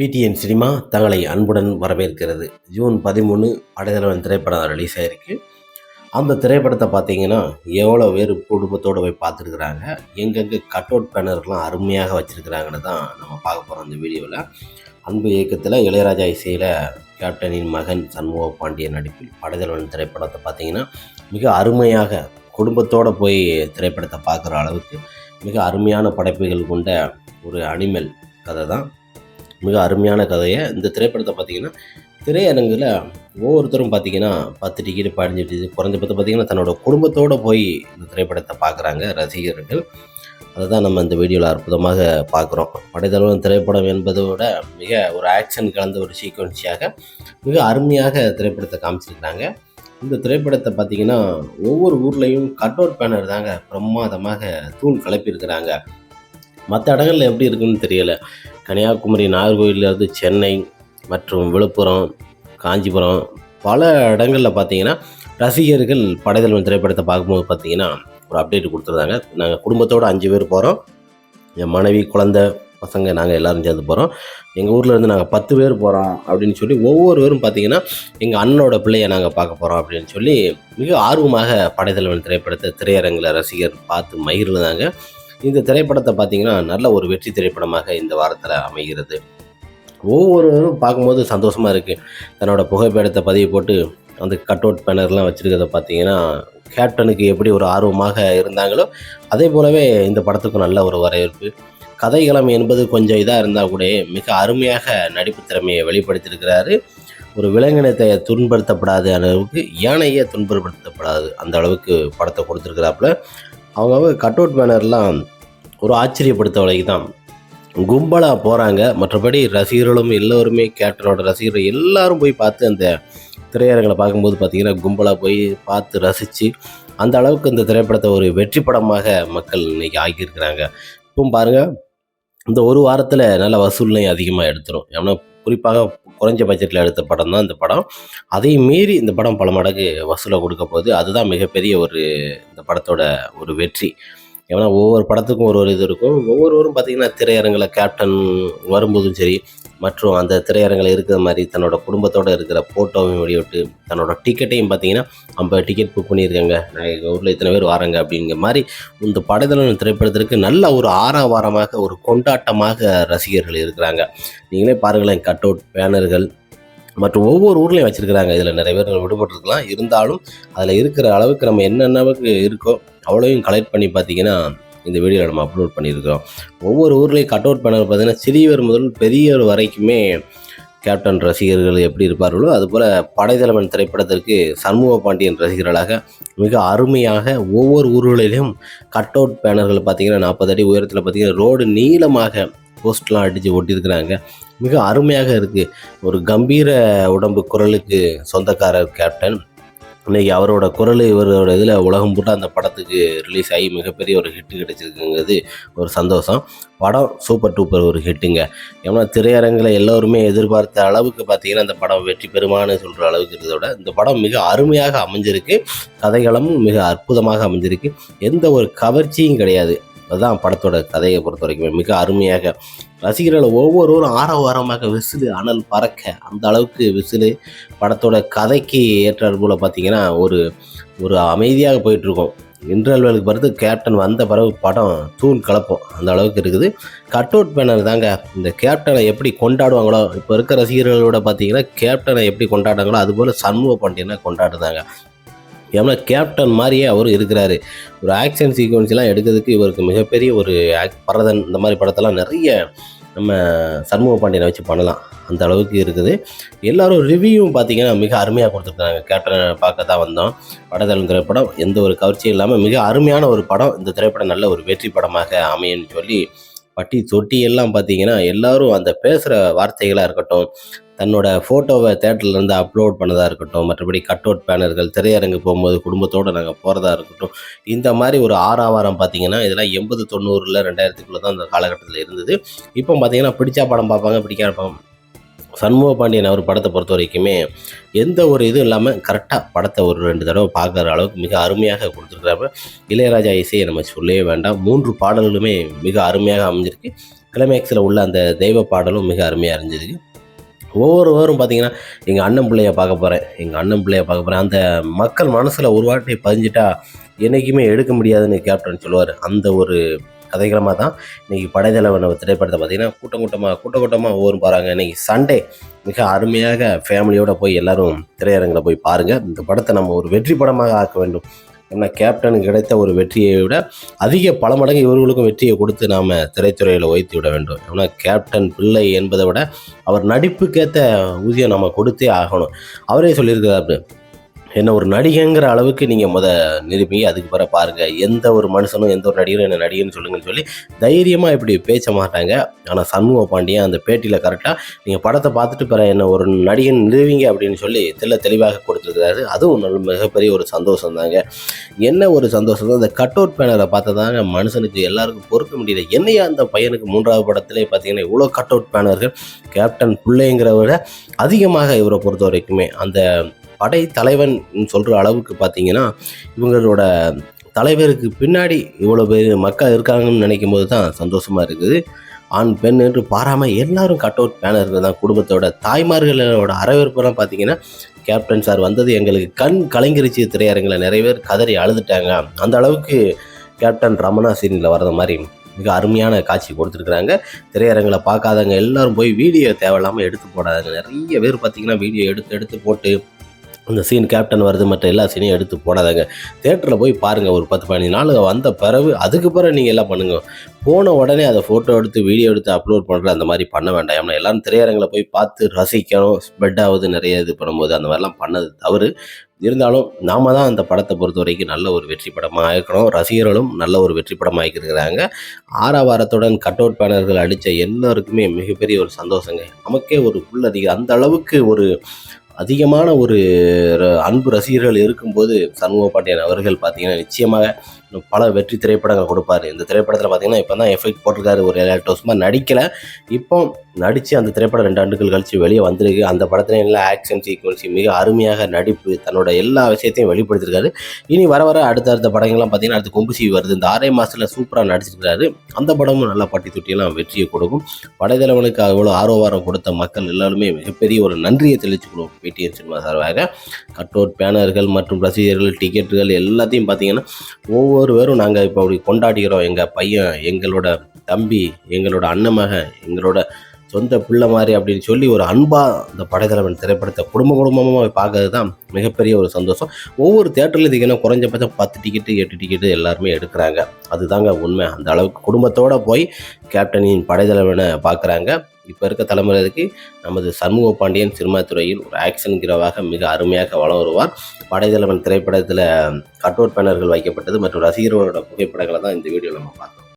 PTN cinema தங்களை அன்புடன் வரவேற்கிறது. ஜூன் பதிமூணு படைதலைவன் திரைப்படம் ரிலீஸ் ஆகிருக்கு அந்த திரைப்படத்தை பார்த்தீங்கன்னா எவ்வளோ பேர் குடும்பத்தோடு போய் பார்த்துருக்குறாங்க. எங்கெங்கே கட் அவுட் பேனர்லாம் அருமையாக வச்சுருக்குறாங்கன்னு தான் நம்ம பார்க்க போகிறோம் அந்த வீடியோவில். அன்பு இயக்கத்தில் இளையராஜா இசையில் கேப்டனின் மகன் சண்முக பாண்டியன் நடிப்பில் படைதலைவன் திரைப்படத்தை பார்த்தீங்கன்னா மிக அருமையாக குடும்பத்தோடு போய் திரைப்படத்தை பார்க்குற அளவுக்கு மிக அருமையான படைப்புகள் கொண்ட ஒரு அனிமல் கதை தான். மிக அருமையான கதையை. இந்த திரைப்படத்தை பார்த்தீங்கன்னா திரையரங்கில் ஒவ்வொருத்தரும் பார்த்தீங்கன்னா பத்து டிக்கெட் பதினஞ்சு டிக்கெட் குறைஞ்சபட்சம் பார்த்தீங்கன்னா தன்னோட குடும்பத்தோடு போய் இந்த திரைப்படத்தை பார்க்குறாங்க ரசிகர்கள். அதை தான் நம்ம இந்த வீடியோவில் அற்புதமாக பார்க்குறோம். படைத்தலைவன் திரைப்படம் என்பதோட மிக ஒரு ஆக்ஷன் கலந்த ஒரு சீக்வன்ஸியாக மிக அருமையாக திரைப்படத்தை காமிச்சிருக்கிறாங்க. இந்த திரைப்படத்தை பார்த்தீங்கன்னா ஒவ்வொரு ஊர்லேயும் கட்டோர் பேனர் தாங்க பிரமாதமாக தூண் கிளப்பியிருக்கிறாங்க மற்ற இடங்கள்ல எப்படி இருக்குன்னு தெரியலை. கன்னியாகுமரி நாகர்கோவிலேருந்து சென்னை மற்றும் விழுப்புரம் காஞ்சிபுரம் பல இடங்களில் பார்த்தீங்கன்னா ரசிகர்கள் படைதலவன் திரைப்படத்தை பார்க்கும்போது பார்த்தீங்கன்னா ஒரு அப்டேட் கொடுத்துருந்தாங்க. நாங்கள் குடும்பத்தோடு அஞ்சு பேர் போகிறோம் என் மனைவி குழந்த பசங்க நாங்கள் எல்லோரும் சேர்ந்து போகிறோம் எங்கள் ஊரில் இருந்து நாங்கள் பத்து பேர் போகிறோம் அப்படின்னு சொல்லி ஒவ்வொருவரும் பார்த்தீங்கன்னா எங்கள் அண்ணனோட பிள்ளையை நாங்கள் பார்க்க போகிறோம் அப்படின்னு சொல்லி மிக ஆர்வமாக படைத்தலைவன் திரைப்படத்தை திரையரங்கில் ரசிகர் பார்த்து மகிழ்ந்தாங்க. இந்த திரைப்படத்தை பார்த்தீங்கன்னா நல்ல ஒரு வெற்றி திரைப்படமாக இந்த வாரத்தில் அமைகிறது. ஒவ்வொருவரும் பார்க்கும்போது சந்தோஷமாக இருக்குது தன்னோட புகைப்படத்தை பதிவு போட்டு அந்த கட் அவுட் பேனர்லாம் வச்சுருக்கிறத பார்த்தீங்கன்னா கேப்டனுக்கு எப்படி ஒரு ஆர்வமாக இருந்தாங்களோ அதே போலவே இந்த படத்துக்கும் நல்ல ஒரு வரவேற்பு. கதைகளம் என்பது கொஞ்சம் இதாக இருந்தால் கூட மிக அருமையாக நடிப்பு திறமையை வெளிப்படுத்தியிருக்கிறாரு. ஒரு விலங்கினத்தை துன்படுத்தப்படாத அளவுக்கு யானையை துன்பப்படுத்தப்படாது அந்த அளவுக்கு படத்தை கொடுத்துருக்குறாப்புல. அவங்க கட் அவுட் பேனர்லாம் ஒரு ஆச்சரியப்படுத்த வரைக்கு தான் கும்பலாக போகிறாங்க மற்றபடி ரசிகர்களும் எல்லோருமே கேப்டனோட ரசிகர்கள் எல்லாரும் போய் பார்த்து அந்த திரையரங்களை பார்க்கும்போது பார்த்திங்கன்னா கும்பலாக போய் பார்த்து ரசித்து அந்த அளவுக்கு இந்த திரைப்படத்தை ஒரு வெற்றி படமாக மக்கள் இன்றைக்கி ஆக்கியிருக்கிறாங்க. இப்போ பாருங்கள் இந்த ஒரு வாரத்தில் நல்ல வசூல்லையும் அதிகமாக எடுத்துரும். ஏன்னா குறிப்பாக குறைஞ்ச பட்ஜெட்டில் எடுத்த படம் தான் இந்த படம். அதையும் மீறி இந்த படம் பல மடங்கு வசூலை கொடுக்க போகுது. அதுதான் மிகப்பெரிய ஒரு இந்த படத்தோட ஒரு வெற்றி. ஏன்னா ஒவ்வொரு படத்துக்கும் ஒரு ஒரு இது இருக்கும். ஒவ்வொருவரும் பார்த்திங்கன்னா திரையரங்கில் கேப்டன் வரும்போதும் சரி மற்றும் அந்த திரையரங்கில் இருக்கிற மாதிரி தன்னோட குடும்பத்தோடு இருக்கிற ஃபோட்டோவையும் வெளியிட்டு தன்னோட டிக்கெட்டையும் பார்த்தீங்கன்னா ஐம்பது டிக்கெட் புக் பண்ணியிருக்காங்க. நான் எங்கள் ஊரில் இத்தனை பேர் வராங்க. அப்படிங்கிற மாதிரி இந்த படைதலன் திரைப்படத்திற்கு நல்ல ஒரு ஆரவாரமாக ஒரு கொண்டாட்டமாக ரசிகர்கள் இருக்கிறாங்க. நீங்களே பாருங்களேன் கட் அவுட் பேனர்கள் மற்றும் ஒவ்வொரு ஊர்லேயும் வச்சுருக்கிறாங்க. இதில் நிறைய பேர் விடுபட்டுருக்கலாம். இருந்தாலும் அதில் இருக்கிற அளவுக்கு நம்ம என்னென்னவுக்கு இருக்கோ அவ்வளோயும் கலெக்ட் பண்ணி பார்த்தீங்கன்னா இந்த வீடியோவில் நம்ம அப்லோட் பண்ணியிருக்கிறோம். ஒவ்வொரு ஊர்லேயும் கட் அவுட் பேனர் பார்த்தீங்கன்னா சிறியவர் முதல் பெரியவர் வரைக்குமே கேப்டன் ரசிகர்கள் எப்படி இருப்பார்களோ அதுபோல் படைத்தலைவன் திரைப்படத்திற்கு சண்முக பாண்டியன் ரசிகர்களாக மிக அருமையாக ஒவ்வொரு ஊர்களிலும் கட் அவுட் பேனர்கள் பார்த்திங்கன்னா நாற்பது அடி உயரத்தில் பார்த்திங்கன்னா ரோடு நீளமாக போஸ்ட்லாம் அடித்து ஒட்டியிருக்கிறாங்க. மிக அருமையாக இருக்குது ஒரு கம்பீர உடம்பு குரலுக்கு சொந்தக்காரர் கேப்டன். இன்னைக்கு அவரோட குரல் இவரோட இதில் உலகம் பூட்டா அந்த படத்துக்கு ரிலீஸ் ஆகி மிகப்பெரிய ஒரு ஹிட்டு கிடைச்சிருக்குங்கிறது ஒரு சந்தோஷம். படம் சூப்பர் டூப்பர் ஒரு ஹிட்டுங்க ஏன்னா திரையரங்கில் எல்லோருமே எதிர்பார்த்த அளவுக்கு பார்த்தீங்கன்னா அந்த படம் வெற்றி பெறுமான்னு சொல்கிற அளவுக்கு இருக்கிறதோட இந்த படம் மிக அருமையாக அமைஞ்சிருக்கு. கதைகளமும் மிக அற்புதமாக அமைஞ்சிருக்கு. எந்த ஒரு கவர்ச்சியும் கிடையாது. அதுதான் படத்தோட கதையை பொறுத்த வரைக்கும் மிக அருமையாக ரசிகர்கள் ஒவ்வொருவரும் ஆரவாரமாக விசிலு அனல் பறக்க அந்த அளவுக்கு விசிலு படத்தோட கதைக்கு ஏற்றாறு போல் பார்த்தீங்கன்னா ஒரு ஒரு அமைதியாக போயிட்டுருக்கோம். இன்டர்வலுக்கு பிறகு கேப்டன் வந்த பிறகு படம் தூள் கலப்போம். அந்த அளவுக்கு இருக்குது. கட் அவுட் பேனர் தாங்க. இந்த கேப்டனை எப்படி கொண்டாடுவாங்களோ இப்போ இருக்க ரசிகர்களோட பார்த்தீங்கன்னா கேப்டனை எப்படி கொண்டாடுறாங்களோ அதுபோல் சண்முக பாண்டியனை கொண்டாடுறாங்க. ஏன்னா கேப்டன் மாதிரியே அவர் இருக்கிறாரு. ஒரு ஆக்ஷன் சீக்வன்ஸ்லாம் எடுக்கிறதுக்கு இவருக்கு மிகப்பெரிய ஒரு ஆக் பரதன் இந்த மாதிரி படத்தெல்லாம் நிறைய நம்ம சண்முக பாண்டியனை வச்சு பண்ணலாம். அந்த அளவுக்கு இருக்குது. எல்லாரும் ரிவ்யூவும் பார்த்தீங்கன்னா மிக அருமையாக கொடுத்துருக்காங்க. கேப்டனை பார்க்க தான் வந்தோம். படத்தளம் திரைப்படம் எந்த ஒரு கவர்ச்சியும் இல்லாமல் மிக அருமையான ஒரு படம். இந்த திரைப்படம் நல்ல ஒரு வெற்றி படமாக அமையன்னு சொல்லி பட்டி தொட்டி எல்லாம் பார்த்தீங்கன்னா எல்லாரும் அந்த பேசுகிற வார்த்தைகளாக இருக்கட்டும் தன்னோட ஃபோட்டோவை தேட்டர்லேருந்து அப்லோட் பண்ணதாக இருக்கட்டும் மற்றபடி கட் அவுட் பேனர்கள் திரையரங்கு போகும்போது குடும்பத்தோடு நாங்கள் போகிறதா இருக்கட்டும் இந்த மாதிரி ஒரு ஆறாவாரம் பார்த்தீங்கன்னா இதெல்லாம் எண்பது தொண்ணூறில் ரெண்டாயிரத்துக்குள்ளே தான் அந்த காலகட்டத்தில் இருந்தது. இப்போ பார்த்தீங்கன்னா பிடிச்சா படம் பார்ப்பாங்க பிடிக்காத படம். சண்முக பாண்டியன் அவர் படத்தை பொறுத்த வரைக்குமே எந்த ஒரு இதுவும் இல்லாமல் கரெக்டாக படத்தை ஒரு ரெண்டு தடவை பார்க்குற அளவுக்கு மிக அருமையாக கொடுத்துருக்குறப்ப இளையராஜா இசையை நம்ம சொல்லவே வேண்டாம். மூன்று பாடல்களுமே மிக அருமையாக அமைஞ்சிருக்கு. கிளைமேக்ஸில் உள்ள அந்த தெய்வ பாடலும் மிக அருமையாக ஒவ்வொருவரும் பார்த்தீங்கன்னா எங்கள் அண்ணன் பிள்ளைய பார்க்க போகிறேன் எங்கள் அண்ணன் பிள்ளைய பார்க்க போகிறேன் அந்த மக்கள் மனசில் ஒரு வாட்டி பதிஞ்சிட்டா என்றைக்குமே எடுக்க முடியாதுன்னு கேப்டன் சொல்லுவார். அந்த ஒரு கதைகளமாக தான் இன்றைக்கி படைத்தலைவன் திரைப்படத்தை பார்த்தீங்கன்னா கூட்டம் கூட்டமாக கூட்ட கூட்டமாக ஒவ்வொரு பாருங்க இன்றைக்கி சண்டே. மிக அருமையாக ஃபேமிலியோடு போய் எல்லோரும் திரையரங்கில் போய் பாருங்கள் இந்த படத்தை நம்ம ஒரு வெற்றி படமாக ஆக்க வேண்டும். ஏன்னா கேப்டனுக்கு கிடைத்த ஒரு வெற்றியை விட அதிக பல மடங்கு இவர்களுக்கும் வெற்றியை கொடுத்து நாம் திரைத்துறையில் உயர்த்தி விட வேண்டும். ஏன்னா கேப்டன் பிள்ளை என்பதை விட அவர் நடிப்புக்கேற்ற ஊதியம் நம்ம கொடுத்தே ஆகணும். அவரே சொல்லியிருக்கிறாரு. என்ன ஒரு நடிகைங்கிற அளவுக்கு நீங்கள் முத நிரூபி அதுக்கு பிறகு பாருங்கள் எந்த ஒரு மனுஷனும் எந்த ஒரு நடிகரும் என்ன நடிகைன்னு சொல்லுங்கன்னு சொல்லி தைரியமாக இப்படி பேச மாட்டாங்க. ஆனால் சண்முக பாண்டியன் அந்த பேட்டியில் கரெக்டாக நீங்கள் படத்தை பார்த்துட்டு பிற என்ன ஒரு நடிகன் நிறுவிங்க அப்படின்னு சொல்லி தெல்ல தெளிவாக கொடுத்துருக்காரு அதுவும் நல்ல மிகப்பெரிய ஒரு சந்தோஷம் தாங்க. என்ன ஒரு சந்தோஷம் தான் இந்த கட் அவுட் பேனரை பார்த்ததாங்க மனுஷனுக்கு எல்லாருக்கும் பொறுக்க முடியல. என்னையா அந்த பையனுக்கு மூன்றாவது படத்திலே பார்த்தீங்கன்னா இவ்வளோ கட் அவுட் பேனர்கள் கேப்டன் பிள்ளைங்கிறவரை அதிகமாக இவரை பொறுத்த வரைக்குமே அந்த படை தலைவன் சொல்கிற அளவுக்கு பார்த்தீங்கன்னா இவங்களோட தலைவருக்கு பின்னாடி இவ்வளோ பேர் மக்கள் இருக்காங்கன்னு நினைக்கும் போது தான் சந்தோஷமாக இருக்குது. ஆண் பெண் என்று பாராமல் எல்லாரும் கட் அவுட் பேனர்கள் தான். குடும்பத்தோட தாய்மார்களோட வரவேற்பெல்லாம் பார்த்தீங்கன்னா கேப்டன் சார் வந்தது எங்களுக்கு கண் கலைஞரிச்சி திரையரங்கில் நிறைய பேர் கதறி அழுதுட்டாங்க. அந்த அளவுக்கு கேப்டன் ரமணா சீனில் வர்ற மாதிரி மிக அருமையான காட்சி கொடுத்துருக்குறாங்க. திரையரங்கில் பார்க்காதவங்க எல்லாரும் போய் வீடியோ தேவையில்லாமல் எடுத்து போடாதாங்க. நிறைய பேர் பார்த்திங்கன்னா வீடியோ எடுத்து எடுத்து போட்டு அந்த சீன் கேப்டன் வருது மற்ற எல்லா சீனையும் எடுத்து போடாதாங்க. தேட்டரில் போய் பாருங்கள் ஒரு பத்து பதினஞ்சு நாள் வந்த பிறகு அதுக்கு பிறகு நீங்கள் எல்லாம் பண்ணுங்கள் போன உடனே அதை ஃபோட்டோ எடுத்து வீடியோ எடுத்து அப்லோட் பண்ணுற அந்த மாதிரி பண்ண வேண்டாம். ஏன்னா எல்லாரும் திரையரங்கில் போய் பார்த்து ரசிக்கணும். ஸ்ப்ரெட் ஆகுது நிறைய இது பண்ணும்போது அந்த மாதிரிலாம் பண்ணது தவறு. இருந்தாலும் நாம தான் அந்த படத்தை பொறுத்த வரைக்கும் நல்ல ஒரு வெற்றி படமாக ஆக்கணும். ரசிகர்களும் நல்ல ஒரு வெற்றி படமாக ஆக்கியிருக்கிறாங்க. ஆறாவாரத்துடன் கட் அவுட் பேனர்கள் அடித்த எல்லாருக்குமே மிகப்பெரிய ஒரு சந்தோஷங்க. நமக்கே ஒரு புல்லதிகம் அந்த அளவுக்கு ஒரு அதிகமான ஒரு ர- அன்பு ரசிகர்கள் இருக்கும்போது சண்முக பாண்டியன் அவர்கள் பார்த்தீங்கன்னா நிச்சயமாக பல வெற்றி திரைப்படங்கள் கொடுப்பாரு. இந்த திரைப்படத்தில் பார்த்தீங்கன்னா இப்போ தான் எஃபெக்ட் போட்டிருக்காரு ஒரு ஏழு எட்டு வருஷமாக நடிக்கலை. இப்போ நடித்து அந்த திரைப்படம் ரெண்டு ஆண்டுகள் கழித்து வெளியே வந்திருக்கு. அந்த படத்துல எல்லா ஆக்ஷன் சீக்வன்சி மிக அருமையாக நடிப்பு தன்னோட எல்லா விஷயத்தையும் வெளிப்படுத்திருக்காரு. இனி வர வர அடுத்த அடுத்த படங்கள்லாம் பார்த்தீங்கன்னா அடுத்து கொம்புசி வருது. இந்த ஆறே மாதத்தில் சூப்பராக நடிச்சிருக்காரு அந்த படமும் நல்லா பட்டி தொட்டியெல்லாம் வெற்றியை கொடுக்கும். படைத்தலைவனுக்கு அவ்வளோ ஆர்வவாரம் கொடுத்த மக்கள் எல்லாருமே மிகப்பெரிய ஒரு நன்றியை தெளிச்சுக்கணும். பேடிஎம் சினிமா சார்பாக. கட் அவுட் பேனர்கள் மற்றும் ரசிகர்கள் டிக்கெட்டுகள் எல்லாத்தையும் பார்த்தீங்கன்னா ஒவ்வொரு ஒவ்வொரு பேரும் நாங்கள் இப்போ அப்படி கொண்டாடுகிறோம். எங்கள் பையன் எங்களோட தம்பி எங்களோட அண்ணன் மகன் எங்களோட சொந்த பிள்ளை மாதிரி அப்படின்னு சொல்லி ஒரு அன்பாக இந்த படைத்தலைவன் திரைப்படத்தை குடும்ப குடும்பமாக பார்க்கறது தான் மிகப்பெரிய ஒரு சந்தோஷம். ஒவ்வொரு தேட்டரில் இதுக்குன்னா குறைஞ்சபட்சம் பத்து டிக்கெட்டு எட்டு டிக்கெட்டு எல்லாருமே எடுக்கிறாங்க. அதுதாங்க உண்மை. அந்த அளவுக்கு குடும்பத்தோடு போய் கேப்டனின் படைத்தலைவனை பார்க்குறாங்க. இப்போ இருக்க தலைமுறைக்கு நமது சண்முக பாண்டியன் சினிமா துறையில் ஒரு ஆக்ஷன் ஹீரோவாக மிக அருமையாக வளம் வருவார் படைத்தலைவன் திரைப்படத்தில் கட்டோர் பேனர்கள் வைக்கப்பட்டது மற்றும் ரசிகர்களோட புகைப்படங்களை தான் இந்த வீடியோ நம்ம பார்த்தோம்.